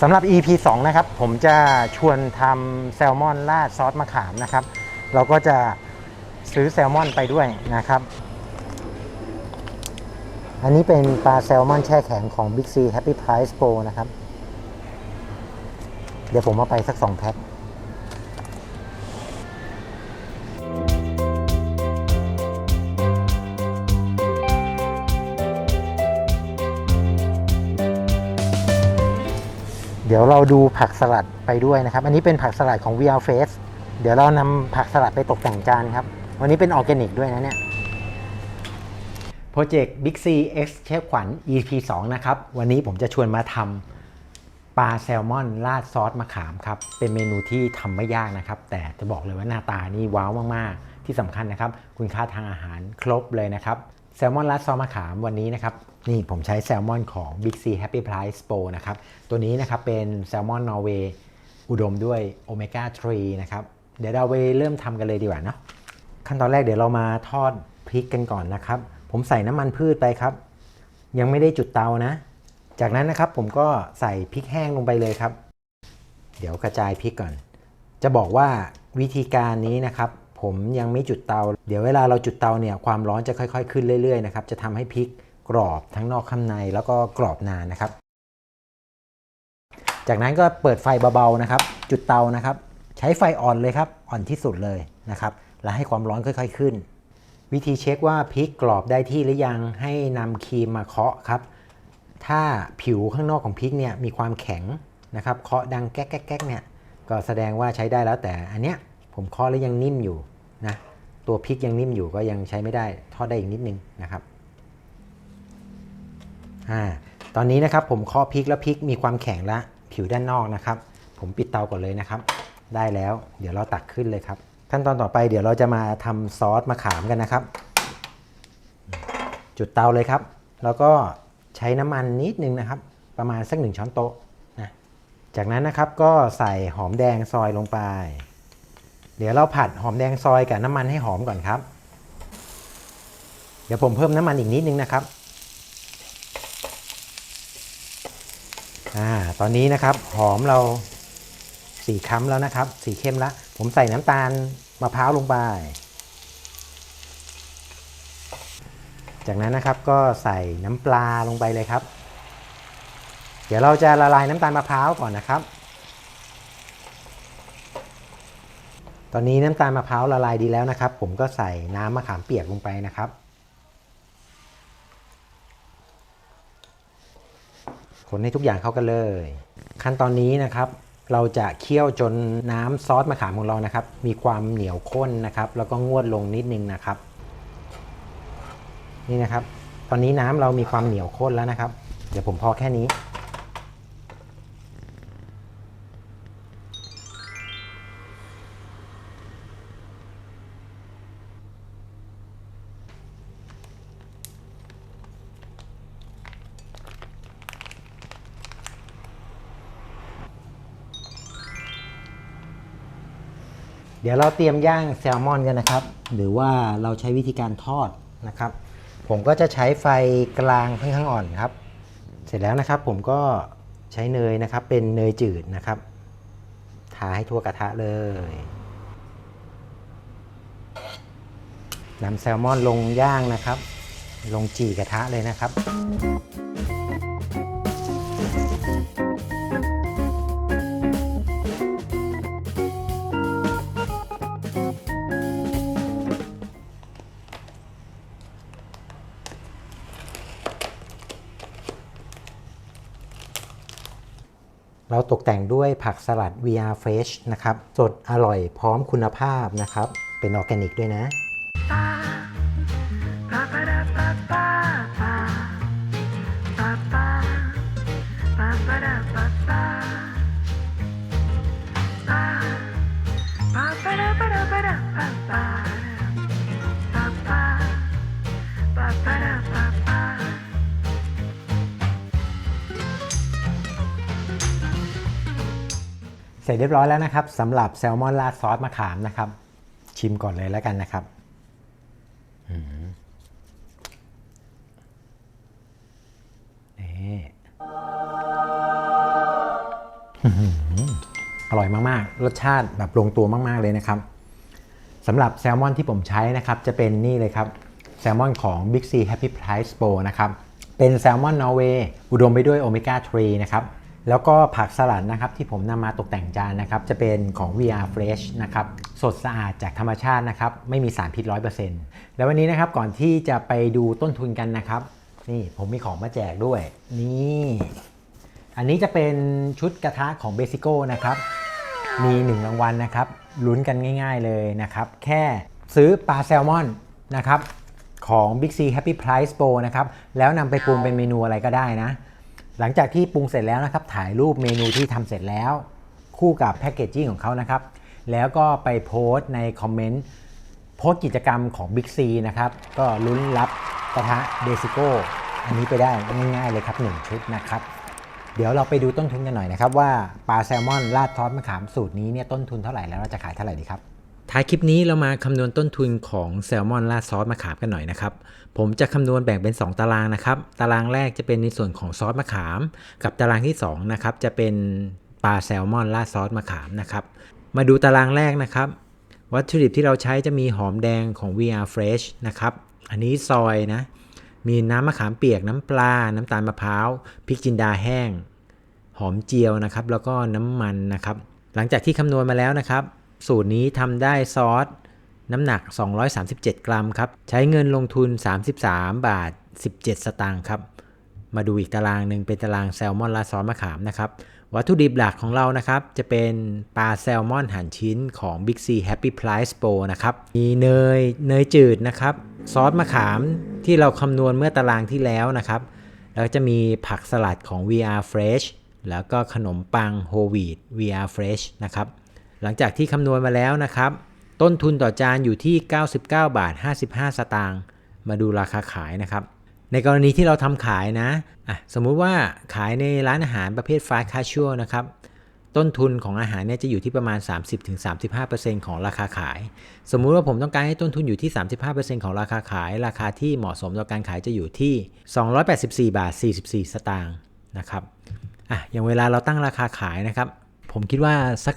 สำหรับ EP 2 นะครับ ผมจะชวนทำแซลมอนราดซอสมะขามนะครับ เราก็จะซื้อแซลมอนไปด้วยนะครับ อันนี้เป็นปลาแซลมอนแช่แข็งของ Big C Happy Price Pro นะครับ เดี๋ยวผมเอาไปสัก 2 แพ็ค ดี๋ยวเราดูผักสลัดไปด้วยนะครับ อันนี้เป็นผักสลัดของ VR Face เดี๋ยวเรานำผักสลัดไปตกแต่งจานครับ วันนี้เป็นออร์แกนิกด้วยนะเนี่ยโปรเจกต์ Big C X เชฟขวัญ EP 2 นะครับ วันนี้ผมจะชวนมาทำปลาแซลมอนราดซอสมะขามครับ เป็นเมนูที่ทำไม่ยากนะครับ แต่จะบอกเลยว่าหน้าตานี่ว้าวมาก ๆ ที่สำคัญนะครับ คุณค่าทางอาหารครบเลยนะครับ แซลมอนราดซอสมะขามวันนี้นะครับ นี่ผมใช้แซลมอนของ Big C Happy Price Pro นะครับ ตัวนี้นะครับเป็นแซลมอนนอร์เวย์อุดมด้วยโอเมก้า3นะครับ เดี๋ยวเราไปเริ่มทำกันเลยดีกว่านะขั้นตอนแรกเดี๋ยวเรามาทอดพริกกันก่อนนะครับ ผมใส่น้ำมันพืชไปครับ ยังไม่ได้จุดเตานะ จากนั้นนะครับผมก็ใส่พริกแห้งลงไปเลยครับ เดี๋ยวกระจายพริกก่อน จะบอกว่าวิธีการนี้นะครับผมยังไม่จุดเตา เดี๋ยวเวลาเราจุดเตาเนี่ยความร้อนจะค่อย ๆ ขึ้นเรื่อยๆนะครับจะทำให้พริก กรอบทั้งนอกข้างในแล้วก็กรอบนานนะครับ จากนั้นก็เปิดไฟเบาๆนะครับ จุดเตานะครับ ใช้ไฟอ่อนเลยครับ อ่อนที่สุดเลยนะครับ แล้วให้ความร้อนค่อย ๆขึ้น วิธีเช็คว่าพริกกรอบได้ที่หรือยังให้นำครีมมาเคาะครับ ถ้าผิวข้างนอกของพริกเนี่ยมีความแข็งนะครับเคาะดังแก๊กแก๊กแก๊กเนี่ยก็แสดงว่าใช้ได้แล้วแต่อันเนี้ยผมเคาะแล้วยังนิ่มอยู่นะตัวพริกยังนิ่มอยู่ก็ยังใช้ไม่ได้ทอดได้อีกนิดนึงนะครับ อ่าตอนนี้นะครับผมเคาะพริกแล้วพริกมีความแข็งแล้วผิวด้านนอกนะครับ ผมปิดเตาก่อนเลยนะครับ ได้แล้วเดี๋ยวเราตักขึ้นเลยครับ ขั้นตอนต่อไปเดี๋ยวเราจะมาทำซอสมะขามกันนะครับ จุดเตาเลยครับ แล้วก็ใช้น้ำมันนิดนึงนะครับ ประมาณสักหนึ่งช้อนโต๊ะนะจากนั้นนะครับก็ใส่หอมแดงซอยลงไป เดี๋ยวเราผัดหอมแดงซอยกับน้ำมันให้หอมก่อนครับ เดี๋ยวผมเพิ่มน้ำมันอีกนิดนึงนะครับ อ่าตอนนี้นะครับหอมเราสีค้ำแล้วนะครับ สีเข้มแล้วผมใส่น้ำตาลมะพร้าวลงไป จากนั้นนะครับก็ใส่น้ำปลาลงไปเลยครับ เดี๋ยวเราจะละลายน้ำตาลมะพร้าวก่อนนะครับ ตอนนี้น้ำตาลมะพร้าวละลายดีแล้วนะครับ ผมก็ใส่น้ำมะขามเปียกลงไปนะครับ นให้ทุกอย่างเข้ากันเลย ขั้นตอนนี้นะครับ เราจะเคี่ยวจนน้ำซอสมะขามของเรานะครับ มีความเหนียวข้นนะครับ แล้วก็งวดลงนิดนึงนะครับ นี่นะครับ ตอนนี้น้ำเรามีความเหนียวข้นแล้วนะครับ เดี๋ยวผมพอแค่นี้ เดี๋ยวเราเตรียมย่างแซลมอนกันนะครับ หรือว่าเราใช้วิธีการทอดนะครับ ผมก็จะใช้ไฟกลางค่อนข้างอ่อนครับ เสร็จแล้วนะครับผมก็ใช้เนยนะครับ เป็นเนยจืดนะครับทาให้ทั่วกระทะเลยนำแซลมอนลงย่างนะครับ ลงจีกระทะเลยนะครับ ตกแต่งด้วยผักสลัด VR Fresh นะครับ สดอร่อยพร้อมคุณภาพนะครับ เป็นออร์แกนิกด้วยนะ เสร็จเรียบร้อยแล้วนะครับสำหรับแซลมอนราดซอสมะขามนะครับ ชิมก่อนเลยแล้วกันนะครับนี่อื้อออร่อยมากๆ รสชาติแบบลงตัวมาก ๆ เลยนะครับสำหรับแซลมอนที่ผมใช้นะครับ จะเป็นนี่เลยครับ แซลมอนของ Big C Happy Price Pro นะครับ เป็นแซลมอนนอร์เวย์อุดมไปด้วยโอเมก้า 3 นะครับ แล้วก็ผักสลัดนะครับที่ผมนำมาตกแต่งจานนะครับจะเป็นของ VR Fresh นะครับสดสะอาดจากธรรมชาตินะครับไม่มีสารพิษ 100%แล้ววันนี้นะครับก่อนที่จะไปดูต้นทุนกันนะครับ นี่ผมมีของมาแจกด้วย นี่ อันนี้จะเป็นชุดกระทะของเบสิโก้นะครับมี 1 รางวัลนะครับลุ้นกันง่ายๆเลยนะครับ แค่ซื้อปลาแซลมอนนะครับของ Big C Happy Price Pro นะครับแล้วนำไปปรุงเป็นเมนูอะไรก็ได้นะ หลังจากที่ปรุงเสร็จแล้วนะครับ ถ่ายรูปเมนูที่ทำเสร็จแล้ว คู่กับแพคเกจจิ้งของเขานะครับ แล้วก็ไปโพสต์ในคอมเมนต์โพสต์กิจกรรมของ Big C นะครับ ก็ลุ้นรับกระทะเดซิโก้อันนี้ไปได้ง่าย ๆ เลยครับ 1 ชุดนะครับ เดี๋ยวเราไปดูต้นทุนกันหน่อยนะครับ ว่าปลาแซลมอนราดซอสมะขามสูตรนี้เนี่ยต้นทุนเท่าไหร่แล้วเราจะขายเท่าไหร่ดีครับ ท้ายคลิปนี้เรามาคำนวณต้นทุนของแซลมอนราดซอสมะขามกันหน่อยนะครับ ผมจะคำนวณแบ่งเป็น 2 ตารางนะครับ ตารางแรกจะเป็นในส่วนของซอสมะขาม กับตารางที่2นะครับจะเป็นปลาแซลมอนราดซอสมะขามนะครับ มาดูตารางแรกนะครับ วัตถุดิบที่เราใช้จะมีหอมแดงของ VR Fresh นะครับ อันนี้ซอยนะ มีน้ำมะขามเปียกน้ำปลา น้ำตาลมะพร้าวพริกจินดาแห้ง หอมเจียวนะครับ แล้วก็น้ำมันนะครับ หลังจากที่คำนวณมาแล้วนะครับ สูตรนี้ทำได้ซอสน้ำหนัก 237 กรัมครับ ใช้เงินลงทุน 33 บาท 17 สตางค์ครับ มาดูอีกตารางหนึ่งเป็นตารางแซลมอนราดซอสมะขามนะครับ วัตถุดิบหลักของเรานะครับ จะเป็นปลาแซลมอนหั่นชิ้นของ Big C Happy Price Pro นะครับ มีเนยเนยจืดนะครับ ซอสมะขามที่เราคำนวณเมื่อตารางที่แล้วนะครับ แล้วจะมีผักสลัดของ VR Fresh แล้วก็ขนมปังโฮวีด VR Fresh นะครับ หลังจากที่คำนวณมาแล้วนะครับ ต้นทุนต่อจานอยู่ที่ 99 บาท 55 สตางค์มาดูราคาขายนะครับ ในกรณีที่เราทำขายนะอะสมมุติว่าขายในร้านอาหารประเภทฟาสต์คาชัวนะครับต้นทุนของอาหารเนี่ยจะอยู่ที่ประมาณ 30-35%ของราคาขาย สมมุติว่าผมต้องการให้ต้นทุนอยู่ที่ 35%ของราคาขาย ราคาที่เหมาะสมต่อการขายจะอยู่ที่ 284 บาท 44 สตางค์นะครับอะอย่างเวลาเราตั้งราคาขายนะครับ ผมคิดว่าสัก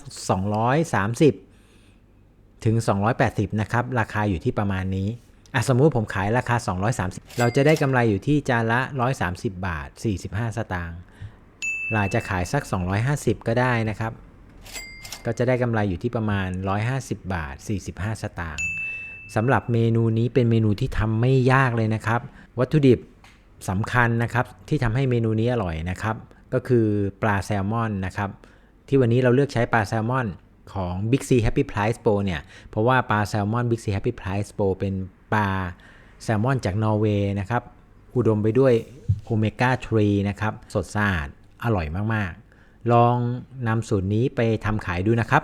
230 ถึง 280 นะครับ ราคาอยู่ที่ประมาณนี้อะสมมุติผมขายราคา 230 เราจะได้กำไรอยู่ที่จานละ 130 บาท 45 สตางค์เราอจจะขายสัก 250 ก็ได้นะครับ ก็จะได้กำไรอยู่ที่ประมาณ 150 บาท 45 สตางค์สำหรับเมนูนี้เป็นเมนูที่ทำไม่ยากเลยนะครับ วัตถุดิบสำคัญนะครับที่ทำให้เมนูนี้อร่อยนะครับ ก็คือปลาแซลมอนนะครับ ที่วันนี้เราเลือกใช้ปลาแซลมอนของ Big C Happy Price Pro เนี่ย เพราะว่าปลาแซลมอน Big C Happy Price Pro เป็นปลาแซลมอนจากนอร์เวย์นะครับ อุดมไปด้วยโอเมก้า3นะครับ สดสะอาด อร่อยมาก ๆ ลองนำสูตรนี้ไปทำขายดูนะครับ